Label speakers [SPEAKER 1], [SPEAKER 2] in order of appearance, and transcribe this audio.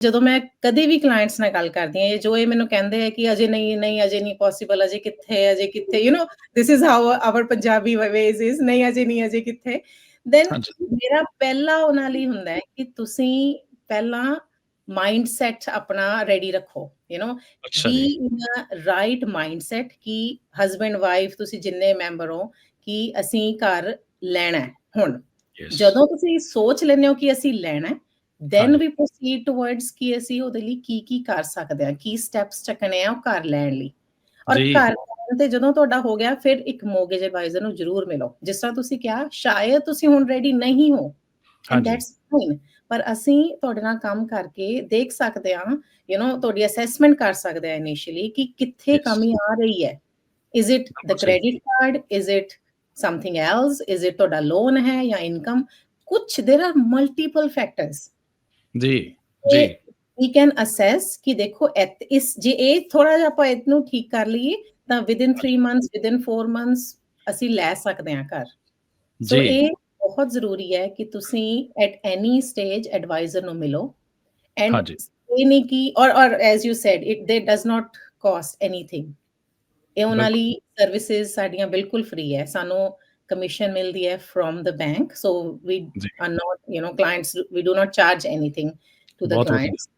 [SPEAKER 1] ਜਦੋਂ ਮੈਂ ਕਦੇ ਵੀ ਕਲਾਇੰਟਸ ਨਾਲ ਗੱਲ ਕਰਦੀ ਹਾਂ ਜੋ ਇਹ ਮੈਨੂੰ ਕਹਿੰਦੇ ਆ ਕਿ ਅਜੇ ਨਹੀਂ ਨਹੀਂ ਅਜੇ ਨਹੀਂ ਪੋਸੀਬਲ ਅਜੇ ਕਿੱਥੇ ਅਜੇ ਕਿੱਥੇ you know this is how our Punjabi ways is ਨਹੀਂ ਅਜੇ ਨਹੀਂ ਅਜੇ ਕਿੱਥੇ ਦੈਨ
[SPEAKER 2] ਹਾਂਜੀ
[SPEAKER 1] ਮੇਰਾ ਪਹਿਲਾ ਉਹਨਾਂ ਲਈ ਹੁੰਦਾ ਹੈ ਕਿ ਤੁਸੀਂ ਪਹਿਲਾਂ ਮਾਈਂਡ ਸੈਟ ਆਪਣਾ ਰੈਡੀ ਰੱਖੋ ਯੂ نو
[SPEAKER 2] ਅੱਛਾ
[SPEAKER 1] B
[SPEAKER 2] G
[SPEAKER 1] in a right mindset ਕਿ ਹਸਬੈਂਡ ਵਾਈਫ ਤੁਸੀਂ ਜਿੰਨੇ ਮੈਂਬਰ ਹੋ ਕਿ ਅਸੀਂ ਘਰ ਲੈਣਾ ਹੈ ਹੁਣ
[SPEAKER 2] ਯੈਸ
[SPEAKER 1] ਜਦੋਂ ਤੁਸੀਂ ਸੋਚ ਲੈਂਦੇ ਹੋ ਕਿ ਅਸੀਂ ਲੈਣਾ ਹੈ ਦੈਨ
[SPEAKER 2] ਹਾਂਜੀ।
[SPEAKER 1] ਵੀ ਪ੍ਰੋਸੀਡ ਟੁਵਰਡਸ ਕਿ ਅਸੀਂ ਉਹਦੇ ਲਈ ਕੀ ਕੀ ਕਰ ਸਕਦੇ ਹਾਂ ਕੀ ਸਟੈਪਸ ਚੱਕਣੇ ਆ ਉਹ ਘਰ ਲੈਣ ਲਈ ਔਰ
[SPEAKER 2] ਜੀ।
[SPEAKER 1] ਘਰ ਲੈਣ ਤੇ ਜਦੋਂ ਤੁਹਾਡਾ ਹੋ ਗਿਆ ਫਿਰ ਇੱਕ ਮੋਰਗੇਜ ਐਡਵਾਈਜ਼ਰ ਨੂੰ ਜ਼ਰੂਰ ਮਿਲੋ ਜਿਸ ਤਰ੍ਹਾਂ ਤੁਸੀਂ ਕਿਹਾ ਸ਼ਾਇਦ ਤੁਸੀਂ ਹੁਣ ਰੈਡੀ ਨਹੀਂ ਹੋ ਐਂਡ
[SPEAKER 2] ਹਾਂਜੀ
[SPEAKER 1] ਦੈਟਸ ਫਾਈਨ ਪਰ ਅਸੀਂ ਤੁਹਾਡੇ ਨਾਲ ਕੰਮ ਕਰਕੇ ਦੇਖ ਸਕਦੇ ਹਾਂ ਯੂ نو ਤੁਹਾਡੀ ਅਸੈਸਮੈਂਟ ਕਰ ਸਕਦੇ ਹਾਂ ਇਨੀਸ਼ੀਅਲੀ ਕਿ ਕਿੱਥੇ
[SPEAKER 2] Yes.
[SPEAKER 1] ਕਮੀ ਆ ਰਹੀ ਹੈ ਇਜ਼ ਇਟ ਦ
[SPEAKER 2] ਬਿਲਕੁਲ ਸਹੀ।
[SPEAKER 1] Credit card is it something else is it ਤੁਹਾਡਾ ਲੋਨ ਹੈ ਜਾਂ ਇਨਕਮ ਕੁਝ देयर आर ਮਲਟੀਪਲ ਫੈਕਟਰਸ
[SPEAKER 2] ਜੀ ਜੀ।
[SPEAKER 1] ਵੀ ਕੈਨ ਅਸੈਸ ਕਿ ਦੇਖੋ ਇਸ ਜੇ ਇਹ ਥੋੜਾ ਜਿਹਾ ਆਪਾਂ ਇਹਨੂੰ ਠੀਕ ਕਰ ਲਈਏ ਤਾਂ ਵਿਦਿਨ 3 ਮੰਥਸ ਵਿਦਿਨ 4 ਮੰਥਸ ਅਸੀਂ ਲੈ ਸਕਦੇ ਹਾਂ ਘਰ। ਸੋ
[SPEAKER 2] ਜੀ।
[SPEAKER 1] ਇਹ ਬਹੁਤ ਜ਼ਰੂਰੀ ਹੈ ਕਿ ਤੁਸੀਂ ਐਟ ਐਨੀ ਸਟੇਜ ਐਡਵਾਈਜ਼ਰ ਨੂੰ ਮਿਲੋ। ਐਂਡ ਇਹ ਨਹੀਂ ਕਿ ਔਰ ਔਰ as you said it they does not cost anything ਇਹ ਉਹਨਾਂ ਲਈ ਸਰਵਿਸਿਜ਼ ਸਾਡੀਆਂ ਬਿਲਕੁਲ ਫ੍ਰੀ ਹੈ। ਸਾਨੂੰ commission mill diya from the
[SPEAKER 2] bank.
[SPEAKER 1] So we are not you know clients we do not charge anything
[SPEAKER 2] to the
[SPEAKER 1] clients.